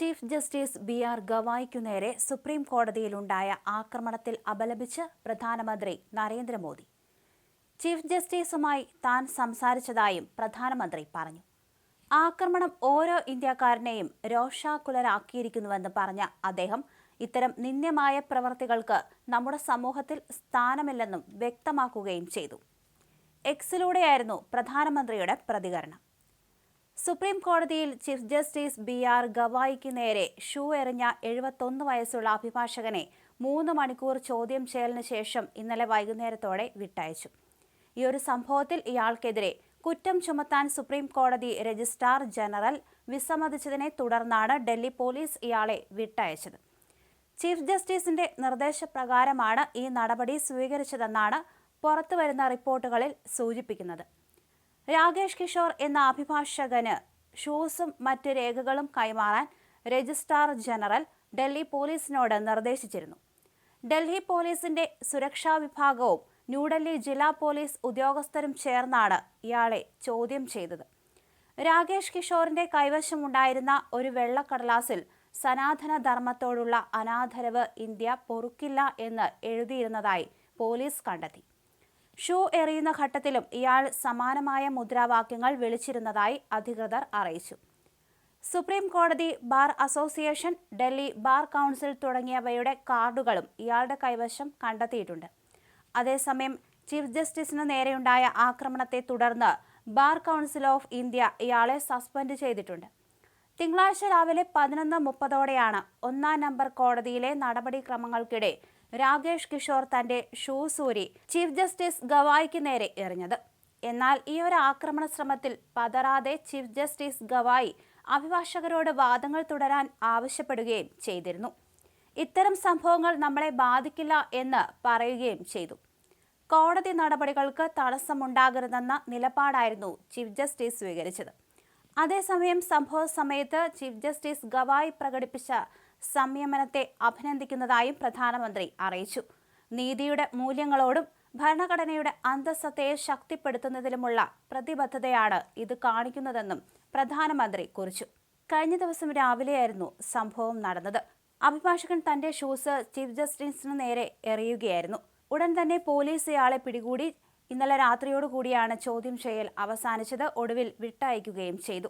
Chief justice B R ഗവായിക്കു നേരെ supreme കോടതിയിലുണ്ടായ ആക്രമണത്തിൽ അപലപിച്ച് പ്രധാനമന്ത്രി നരേന്ദ്രമോദി. ചീഫ് ജസ്റ്റിസുമായി താൻ സംസാരിച്ചതായും പ്രധാനമന്ത്രി പറഞ്ഞു. ആക്രമണം ഓരോ ഇന്ത്യക്കാരനെയും രോഷാകുലരാക്കിയിരിക്കുന്നുവെന്ന് പറഞ്ഞ അദ്ദേഹം ഇത്തരം നിന്ദ്യമായ പ്രവർത്തികൾക്ക് നമ്മുടെ സമൂഹത്തിൽ സ്ഥാനമില്ലെന്നും വ്യക്തമാക്കുകയും ചെയ്തു. എക്സിലൂടെയായിരുന്നു പ്രധാനമന്ത്രിയുടെ പ്രതികരണം. സുപ്രീം കോടതിയിൽ ചീഫ് ജസ്റ്റിസ് ബി ആർ ഗവായിക്ക് നേരെ ഷൂ എറിഞ്ഞ എഴുപത്തൊന്ന് വയസ്സുള്ള അഭിഭാഷകനെ മൂന്ന് മണിക്കൂർ ചോദ്യം ചെയ്യലിന് ശേഷം ഇന്നലെ വൈകുന്നേരത്തോടെ വിട്ടയച്ചു. ഈ ഒരു സംഭവത്തിൽ ഇയാൾക്കെതിരെ കുറ്റം ചുമത്താൻ സുപ്രീം കോടതി രജിസ്ട്രാർ ജനറൽ വിസമ്മതിച്ചതിനെ തുടർന്നാണ് ഡൽഹി പോലീസ് ഇയാളെ വിട്ടയച്ചത്. ചീഫ് ജസ്റ്റിസിന്റെ നിർദ്ദേശപ്രകാരമാണ് ഈ നടപടി സ്വീകരിച്ചതെന്നാണ് പുറത്തുവരുന്ന റിപ്പോർട്ടുകളിൽ സൂചിപ്പിക്കുന്നത്. രാകേഷ് കിഷോർ എന്ന അഭിഭാഷകന് ഷൂസും മറ്റ് രേഖകളും കൈമാറാൻ രജിസ്ട്രാർ ജനറൽ ഡൽഹി പോലീസിനോട് നിർദ്ദേശിച്ചിരുന്നു. ഡൽഹി പോലീസിന്റെ സുരക്ഷാ വിഭാഗവും ന്യൂഡൽഹി ജില്ലാ പോലീസ് ഉദ്യോഗസ്ഥരും ചേർന്നാണ് ഇയാളെ ചോദ്യം ചെയ്തത്. രാകേഷ് കിഷോറിന്റെ കൈവശമുണ്ടായിരുന്ന ഒരു വെള്ളക്കടലാസിൽ സനാതന ധർമ്മത്തോടുള്ള അനാദരവ് ഇന്ത്യ പൊറുക്കില്ല എന്ന് എഴുതിയിരുന്നതായി പോലീസ് കണ്ടെത്തി. ഷൂ എറിയുന്ന ഘട്ടത്തിലും ഇയാൾ സമാനമായ മുദ്രാവാക്യങ്ങൾ വിളിച്ചിരുന്നതായി അധികൃതർ അറിയിച്ചു. സുപ്രീം കോടതി bar association Delhi bar council തുടങ്ങിയവയുടെ കാർഡുകളും ഇയാളുടെ കൈവശം കണ്ടെത്തിയിട്ടുണ്ട്. അതേസമയം ചീഫ് ജസ്റ്റിസിന് നേരെയുണ്ടായ ആക്രമണത്തെ തുടർന്ന് ബാർ കൗൺസിൽ ഓഫ് ഇന്ത്യ ഇയാളെ സസ്പെൻഡ് ചെയ്തിട്ടുണ്ട്. തിങ്കളാഴ്ച രാവിലെ പതിനൊന്ന് മുപ്പതോടെയാണ് ഒന്നാം നമ്പർ കോടതിയിലെ നടപടിക്രമങ്ങൾക്കിടെ രാകേഷ് കിഷോർ തന്റെ ഷൂസൂരി ചീഫ് ജസ്റ്റിസ് ഗവായിക്ക് നേരെ എറിഞ്ഞത്. എന്നാൽ ഈ ഒരു ആക്രമണ ശ്രമത്തിൽ പതറാതെ ചീഫ് ജസ്റ്റിസ് ഗവായി അഭിഭാഷകരോട് വാദങ്ങൾ തുടരാൻ ആവശ്യപ്പെടുകയും ചെയ്തിരുന്നു. ഇത്തരം സംഭവങ്ങൾ നമ്മളെ ബാധിക്കില്ല എന്ന് പറയുകയും ചെയ്തു. കോടതി നടപടികൾക്ക് തടസ്സമുണ്ടാകരുതെന്ന നിലപാടായിരുന്നു ചീഫ് ജസ്റ്റിസ് സ്വീകരിച്ചത്. അതേസമയം സംഭവ സമയത്ത് ചീഫ് ജസ്റ്റിസ് ഗവായ് പ്രകടിപ്പിച്ച സംയമനത്തെ അഭിനന്ദിക്കുന്നതായും പ്രധാനമന്ത്രി അറിയിച്ചു. നീതിയുടെ മൂല്യങ്ങളോടും ഭരണഘടനയുടെ അന്തസ്സത്തെ ശക്തിപ്പെടുത്തുന്നതിലുമുള്ള പ്രതിബദ്ധതയാണ് ഇത് കാണിക്കുന്നതെന്നും പ്രധാനമന്ത്രി കുറിച്ചു. കഴിഞ്ഞ ദിവസം രാവിലെയായിരുന്നു സംഭവം നടന്നത്. അഭിഭാഷകൻ തന്റെ ഷൂസ് ചീഫ് ജസ്റ്റിസിന് നേരെ എറിയുകയായിരുന്നു. ഉടൻ തന്നെ പോലീസ് ഇയാളെ പിടികൂടി ഇന്നലെ രാത്രിയോടുകൂടിയാണ് ചോദ്യം ചെയ്യൽ അവസാനിച്ചത്. ഒടുവിൽ വിട്ടയക്കുകയും ചെയ്തു.